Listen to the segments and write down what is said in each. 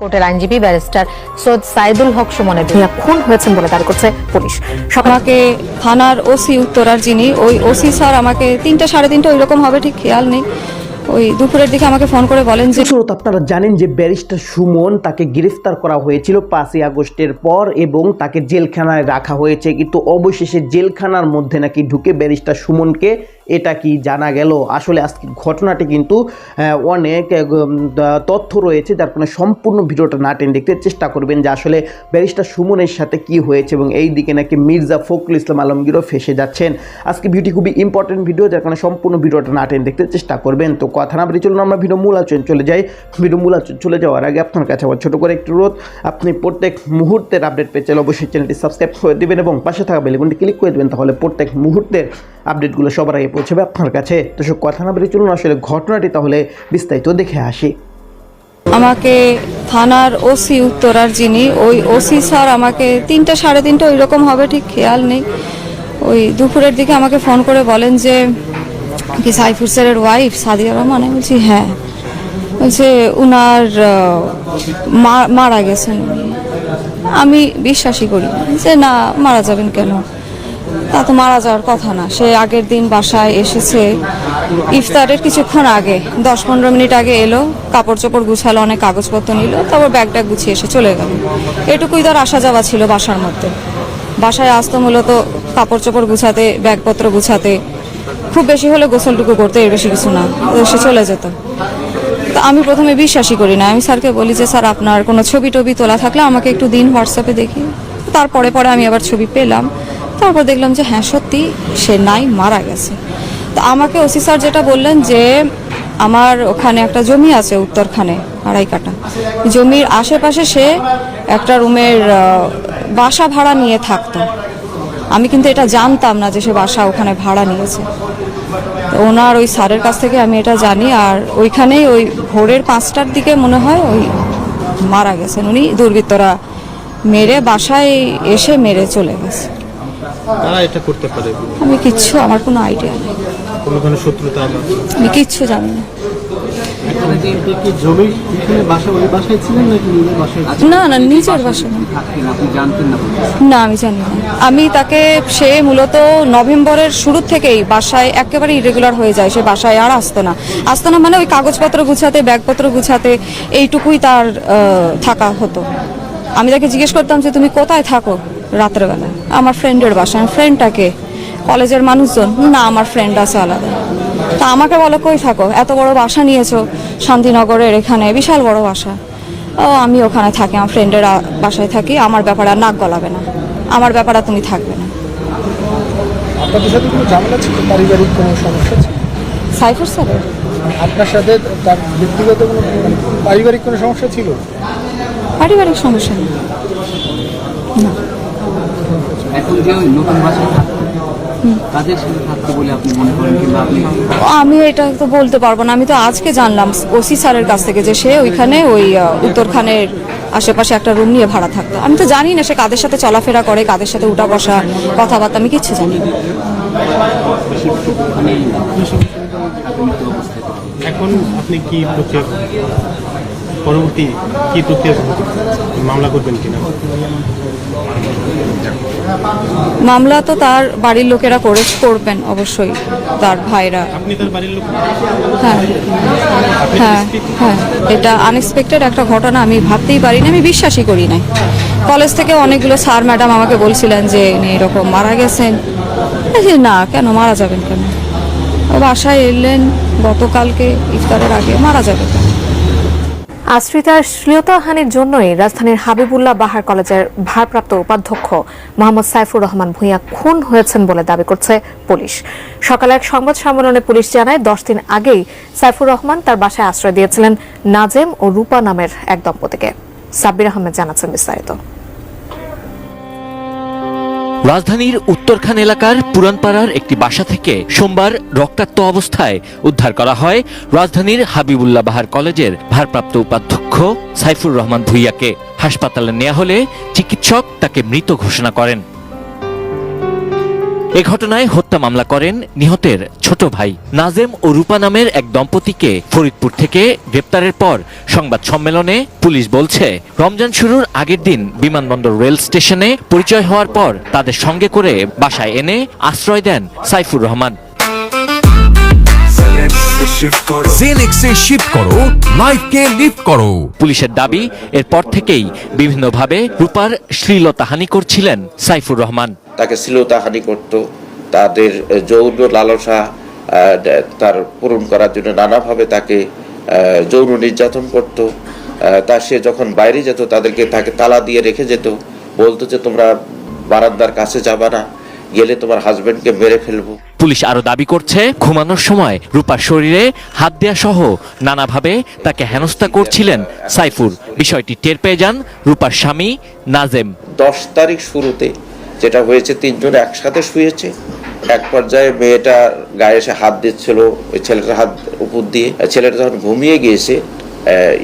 কোর্টের আইনজীবী ব্যারিস্টার সৈয়দ সাইদুল হক সুমনের ভিয়া খুন হয়েছেন বলে দাবি করছে পুলিশ। আমাকে থানার ওসি উত্তরার যিনি, ওই ওসি স্যার আমাকে তিনটা, সাড়ে তিনটা ওই রকম হবে, ঠিক খেয়াল নেই। ওই দুপুরের দিকে আমাকে ফোন করে বলেন যে শ্রোত আপনারা জানেন যে ব্যারিস্টার সুমন তাকে গ্রেফতার করা হয়েছিল পাঁচই আগস্টের পর এবং তাকে জেলখানায় রাখা হয়েছে। কিন্তু অবশেষে জেলখানার মধ্যে নাকি ঢুকে ব্যারিস্টার সুমনকে, এটা কি জানা গেল? আসলে আজকে ঘটনাটি কিন্তু অনেক তথ্য রয়েছে। যার কারণে সম্পূর্ণ ভিডিওটা না টেনে দেখতে চেষ্টা করবেন যে আসলে ব্যারিস্টার সুমনের সাথে কি হয়েছে এবং এই দিকে নাকি মির্জা ফখরুল ইসলাম আলমগীরও ফেসে যাচ্ছেন। আজকে ভিডিও খুবই ইম্পর্টেন্ট ভিডিও যার কারণে সম্পূর্ণ ভিডিওটা না টেনে দেখতে চেষ্টা করবেন। তো কথা না বলে চলুন আমরা ভিডিও মূল আলোচনা চলে যাই। ভিডিও মূল আলোচনা চলে যাওয়ার আগে আপনার কাছে আবার ছোটো করে একটু রোধ আপনি প্রত্যেক মুহূর্তের আপডেট পেয়ে চাইলে অবশ্যই চ্যানেলটি সাবস্ক্রাইব করে দেবেন এবং পাশে থাকা বেলগুনটি ক্লিক করে দেবেন, তাহলে প্রত্যেক মুহূর্তের আপডেটগুলো সবার আগে পৌঁছাবে আপনার কাছে। তো সব কথা না বলে চলুন আসলে ঘটনাটি তাহলে বিস্তারিত দেখে আসি। আমাকে থানার ওসি উত্তরার যিনি, ওই ওসি স্যার আমাকে তিনটা, সাড়ে তিনটা ওই রকম হবে, ঠিক খেয়াল নেই। ওই দুপুরের দিকে আমাকে ফোন করে বলেন যে কি সাইফুর স্যারের ওয়াইফ সাদিয়া রহমান? আমি বলছি হ্যাঁ। বলছে, উনার মারা গেছেন। আমি বিশ্বাসই করি যে না, মারা যাবেন কেন? তা তো মারা যাওয়ার কথা না। সে আগের দিন বাসায় এসেছে। ইফতারের কিছুক্ষণ আগে দশ পনেরো মিনিট আগে এলো কাপড় চোপড় গুছালো, অনেক কাগজপত্র নিল, তারপর ব্যাগটা গুছিয়ে এসে চলে গেল। এটুকুই তার আসা যাওয়া ছিল বাসার মধ্যে। বাসায় আসতো মূলত কাপড় চোপড় গুছাতে, ব্যাগপত্র গুছাতে। খুব বেশি হলে গোসলটুকু করতে, এর বেশি কিছু না। সে চলে যেত। তো আমি প্রথমে বিশ্বাসই করি না। আমি স্যারকে বলি যে, স্যার, আপনার কোনো ছবি টবি তোলা থাকলে আমাকে একটু দিন হোয়াটসঅ্যাপে দেখি। তারপরে পরে আমি আবার ছবি পেলাম। তারপর দেখলাম যে হ্যাঁ সত্যি, সে নাই, মারা গেছে। তো আমাকে ওসি স্যার যেটা বললেন যে, আমার ওখানে একটা জমি আছে উত্তরখানে, আড়াই কাটা জমির আশেপাশে সে একটা রুমের বাসা ভাড়া নিয়ে থাকতো। আমি কিন্তু এটা জানতাম না যে সে বাসা ওখানে ভাড়া নিয়েছে। ওনার ওই স্যারের কাছ থেকে আমি এটা জানি আর ওইখানেই ওই ভোরের পাঁচটার দিকে মনে হয় ওই মারা গেছেন। উনি দুর্বৃত্তরা মেরে বাসায় এসে মেরে চলে গেছে। কারা এটা করতে পারে? আমি কিচ্ছু আমার কোনো আইডিয়া নেই। কোনো কোনো শত্রুতা আমি কিচ্ছু জানি না। জমি বাসা ওই বাসায় ছিলেন নাকি নিজের বাসায় না না নিজের বাসা আপনি জানতেন না না আমি জানি না। আমি তাকে সে মূলত নভেম্বরের শুরু থেকেই বাসায় একেবারে ইরেগুলার হয়ে যায়। সে বাসায় আর আসতো না। আসতো না মানে ওই কাগজপত্র গুছাতে ব্যাগপত্র গুছাতে এইটুকুই তার থাকা হতো। আমি তাকে জিজ্ঞেস করতাম যে তুমি কোথায় থাকো রাত্রেবেলা আমার ফ্রেন্ডের বাসা আমার ফ্রেন্ডটাকে কলেজের মানুষজন? না আমার ফ্রেন্ড আছে আলাদা। তা আমাকে বলো কই থাকো? এত বড় বাসা নিয়েছো শান্তিনগরের এখানে বিশাল বড় বাসা। ও আমি ওখানে থাকি আমার ফ্রেন্ডের বাসায় থাকি আমার ব্যাপারে আর নাক গলাবে না। আমার ব্যাপারে তুমি থাকবে না। আপনাদের সাথে কোনো ঝামেলা ছিল? পারিবারিক কোনো সমস্যা ছিল? সাইফুর স্যারের আপনার সাথে তার ব্যক্তিগত কোনো পারিবারিক কোনো সমস্যা ছিল? পারিবারিক সমস্যা নেই। এখন যে নতুন বাসায় থাকতো কাদের সাথে থাকতো বলে আপনি মনে করেন কিংবা আপনি আমি এটা তো বলতে পারব না। আমি তো আজকে জানলাম ওসি স্যারের কাছ থেকে যে সে ওইখানে ওই উত্তরখানের আশেপাশে একটা রুম নিয়ে ভাড়া থাকতো। আমি তো জানি না সে কাদের সাথে চলাফেরা করে কাদের সাথে উঠা বসা কথাবার্তা আমি কিচ্ছু জানি না। মানে এখন আপনি কি পরবর্তী কি প্রক্রিয়া মামলা করবেন কিনা? মামলা তো তার বাড়ির লোকেরা করে করবেন অবশ্যই তার ভাইরা। হ্যাঁ হ্যাঁ হ্যাঁ। এটা আনএক্সপেক্টেড একটা ঘটনা আমি ভাবতেই পারিনি আমি বিশ্বাসই করি নাই। কলেজ থেকে অনেকগুলো স্যার ম্যাডাম আমাকে বলছিলেন যে ইনি এরকম মারা গেছেন। না কেন মারা যাবেন কেন? ও বাসায় এলেন গতকালকে ইফতারের আগে মারা যাবে কেন? আশ্রিতার শ্লীলতাহানির জন্যই রাজধানীর হাবিবুল্লাহ বাহার কলেজের ভারপ্রাপ্ত উপাধ্যক্ষ মোহাম্মদ সাইফুর রহমান ভূঁইয়া খুন হয়েছেন বলে দাবি করছে পুলিশ। সকালে এক সংবাদ সম্মেলনে পুলিশ জানায়, দশ দিন আগেই সাইফুর রহমান তার বাসায় আশ্রয় দিয়েছিলেন নাজেম ও রূপা নামের এক দম্পতিকে। সাব্বির আহমেদ জানাচ্ছেন বিস্তারিত। রাজধানীর উত্তরখান এলাকার পুরানপাড়ার একটি বাসা থেকে সোমবার রক্তাক্ত অবস্থায় উদ্ধার করা হয় রাজধানীর হাবিবুল্লাহ বাহার কলেজের ভারপ্রাপ্ত উপাধ্যক্ষ সাইফুর রহমান ভুইয়াকে। হাসপাতালে নেওয়া হলে চিকিৎসক তাকে মৃত ঘোষণা করেন। এ ঘটনায় হত্যা মামলা করেন নিহতের ছোট ভাই। নাজেম ও রূপা নামের এক দম্পতিকে ফরিদপুর থেকে গ্রেপ্তারের পর সংবাদ সম্মেলনে পুলিশ বলছে, রমজান শুরুর আগের দিন বিমানবন্দর রেল স্টেশনে পরিচয় হওয়ার পর তাদের সঙ্গে করে বাসায় এনে আশ্রয় দেন সাইফুর রহমান। জেনেক্সে শিফট করো। লাইফকে লিফট করো পুলিশের দাবি এরপর থেকেই বিভিন্নভাবে রূপার শ্লীলতাহানি করছিলেন সাইফুর রহমান। তাকে শ্লীলতাহানি করত তাদের যৌন লালসা তার পূরণ করার জন্য নানাভাবে তাকে যৌন নির্যাতন করত। তা সে যখন বাইরে যেত তাদেরকে তাকে তালা দিয়ে রেখে যেত। বলতো যে তোমরা বারান্দার কাছে যাবা না। গেলে তোমার হাজবেন্ডকে মেরে ফেলব। পুলিশ আরও দাবি করছে ঘুমানোর সময় রূপার শরীরে হাত দেয়া সহ নানাভাবে তাকে হেনস্থা করছিলেন সাইফুর বিষয়টি টের পেয়ে যান রূপার স্বামী নাজেম। দশ তারিখ শুরুতে যেটা হয়েছে তিনজন একসাথে শুয়েছে। এক পর্যায়ে মেয়েটা গায়ে এসে হাত দিচ্ছিল ওই ছেলেটার হাত উপর দিয়ে। ছেলেটা যখন ঘুমিয়ে গিয়েছে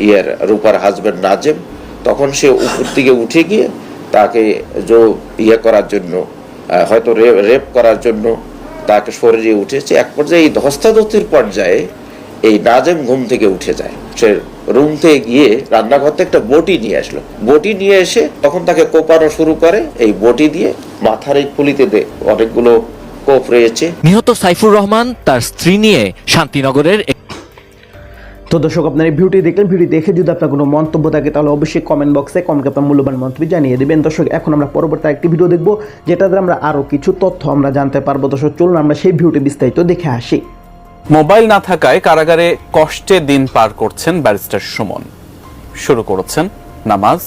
ইয়ের রূপার হাজবেন্ড নাজেম তখন সে উপর দিকে উঠে গিয়ে তাকে যে ইয়ে করার জন্য হয়তো রেপ করার জন্য তাকে শরীরে উঠেছে। এক পর্যায়ে এই ধস্তাধস্তির পর্যায়ে এই নাজেম ঘুম থেকে উঠে যায়। সে রুম থেকে গিয়ে রান্নাঘর থেকে একটা বটি নিয়ে আসলো। বটি নিয়ে এসে তখন তাকে কোপানো শুরু করে এই বটি দিয়ে। মাথার এই ফুলিতে অনেকগুলো কোপ রয়েছে। নিহত সাইফুর রহমান তার স্ত্রী নিয়ে শান্তিনগরের তো দর্শক, আপনার এই ভিডিওটি দেখলেন ভিডিও দেখে যদি আপনার কোনো মন্তব্য থাকে, তাহলে অবশ্যই কমেন্ট বক্সে কমেন্ট আপনার মূল্যবান মন্তব্য জানিয়ে দেবেন। দর্শক, এখন আমরা পরবর্তী একটি ভিডিও দেখব যেটা যেটাতে আমরা আরও কিছু তথ্য আমরা জানতে পারব। দর্শক, চলুন আমরা সেই ভিডিওটি বিস্তারিত দেখে আসি। মোবাইল না থাকায় কারাগারে কষ্টে দিন পার করছেন ব্যারিস্টার সুমন। শুরু করেছেন নামাজ,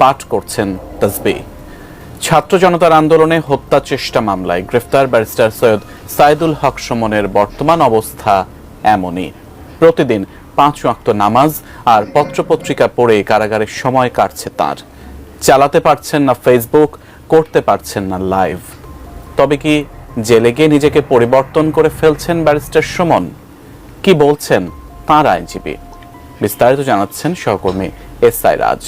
পাঠ করছেন তসবি ছাত্র জনতার আন্দোলনে হত্যা চেষ্টা মামলায় গ্রেফতার ব্যারিস্টার সৈয়দ সাইদুল হক সুমনের বর্তমান অবস্থা এমনই। প্রতিদিন পাঁচ ওয়াক্ত নামাজ আর পত্রপত্রিকা পড়ে কারাগারে সময় কাটছে তার। চালাতে পারছেন না ফেসবুক করতে পারছেন না লাইভ তবে কি জেলে গিয়ে নিজেকে পরিবর্তন করে ফেলছেন ব্যারিস্টার সুমন? কি বলছেন তাঁর আইনজীবী? বিস্তারিত জানাচ্ছেন সহকর্মী S I Raj.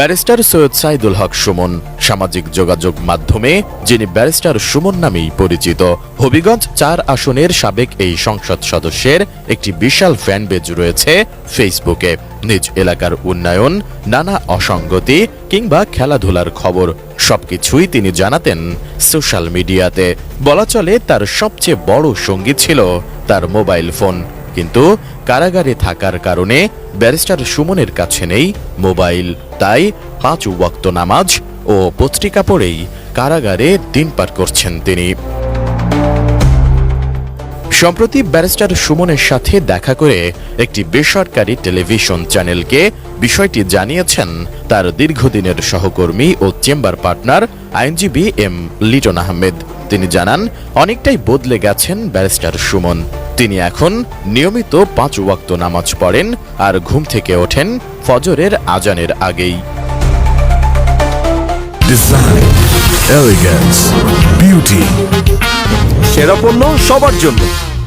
Barrister Syed Saidul Haque Suman. সামাজিক যোগাযোগ মাধ্যমে, যিনি ব্যারিস্টার সুমন নামেই পরিচিত, হবিগঞ্জ চার আসনের সাবেক এই সংসদ সদস্যের একটি বিশাল ফ্যান পেজ রয়েছে ফেসবুকে। নিজ এলাকার উন্নয়ন, নানা অসঙ্গতি কিংবা খেলাধুলার খবর, সবকিছুই তিনি জানাতেন সোশ্যাল মিডিয়াতে। বলা চলে তার সবচেয়ে বড় সঙ্গী ছিল তার মোবাইল ফোন। কিন্তু কারাগারে থাকার কারণে ব্যারিস্টার সুমনের কাছে নেই মোবাইল, তাই পাঁচ ওয়াক্ত নামাজ ও পত্রিকা পড়েই কারাগারে দিন পার করছেন তিনি। সম্প্রতি ব্যারিস্টার সুমনের সাথে দেখা করে একটি বেসরকারি টেলিভিশন চ্যানেলকে বিষয়টি জানিয়েছেন তার দীর্ঘদিনের সহকর্মী ও চেম্বার পার্টনার আইনজীবী এম লিটন আহমেদ। তিনি জানান, অনেকটাই বদলে গেছেন ব্যারিস্টার সুমন। তিনি এখন নিয়মিত পাঁচ ওয়াক্ত নামাজ পড়েন আর ঘুম থেকে ওঠেন ফজরের আজানের আগেই। ডিজাইন এলিগেন্স বিউটি সেরা পণ্য সবার জন্য।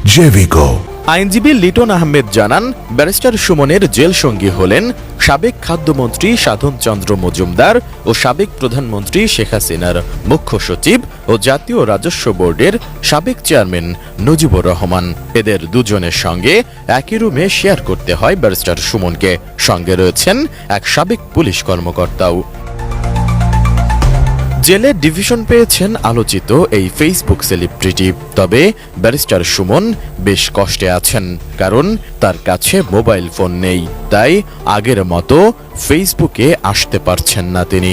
জেভিকো আইনজীবী লিটন আহমেদ জানান, ব্যারিস্টার সুমনের জেল সঙ্গী হলেন সাবেক খাদ্যমন্ত্রী সাধন চন্দ্র মজুমদার ও সাবেক প্রধানমন্ত্রী শেখ হাসিনার মুখ্য সচিব ও জাতীয় রাজস্ব বোর্ডের সাবেক চেয়ারম্যান নজিবুর রহমান। এদের দুজনের সঙ্গে একই রুমে শেয়ার করতে হয় ব্যারিস্টার সুমনকে। সঙ্গে রয়েছেন এক সাবেক পুলিশ কর্মকর্তাও। জেলে ডিভিশন পেয়েছেন আলোচিত এই ফেসবুক সেলিব্রিটি তবে ব্যারিস্টার সুমন বেশ কষ্টে আছেন, কারণ তার কাছে মোবাইল ফোন নেই। তাই আগের মতো ফেসবুকে আসতে পারছেন না তিনি।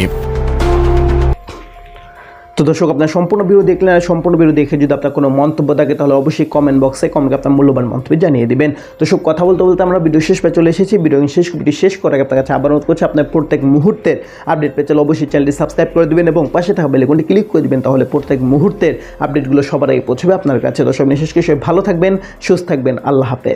তো দর্শক, আপনার সম্পূর্ণ ভিডিও দেখলেন আর সম্পূর্ণ ভিডিও দেখে যদি আপনার কোনো মন্তব্য থাকে, তাহলে অবশ্যই কমেন্ট বক্সে কমেন্ট আপনার মূল্যবান মন্তব্য জানিয়ে দেবেন। তো সব কথা বলতে বলতে আমরা ভিডিও শেষ পেয়ে চলে এসেছি। ভিডিও শেষ ভিডিও শেষ করে আপনার কাছে আবার অনুরোধ করছি, আপনার প্রত্যেক মুহূর্তের আপডেট পেয়ে চলে অবশ্যই চ্যানেলটি সাবস্ক্রাইব করে দিবেন এবং পাশে থাকা বেলেকনটি ক্লিক করে দিবেন, তাহলে প্রত্যেক মুহূর্তের আপডেটগুলো সবার আগে পৌঁছবে আপনার কাছে। দর্শক কিছু ভালো থাকবেন, সুস্থ থাকবেন। আল্লাহ হাফেজ।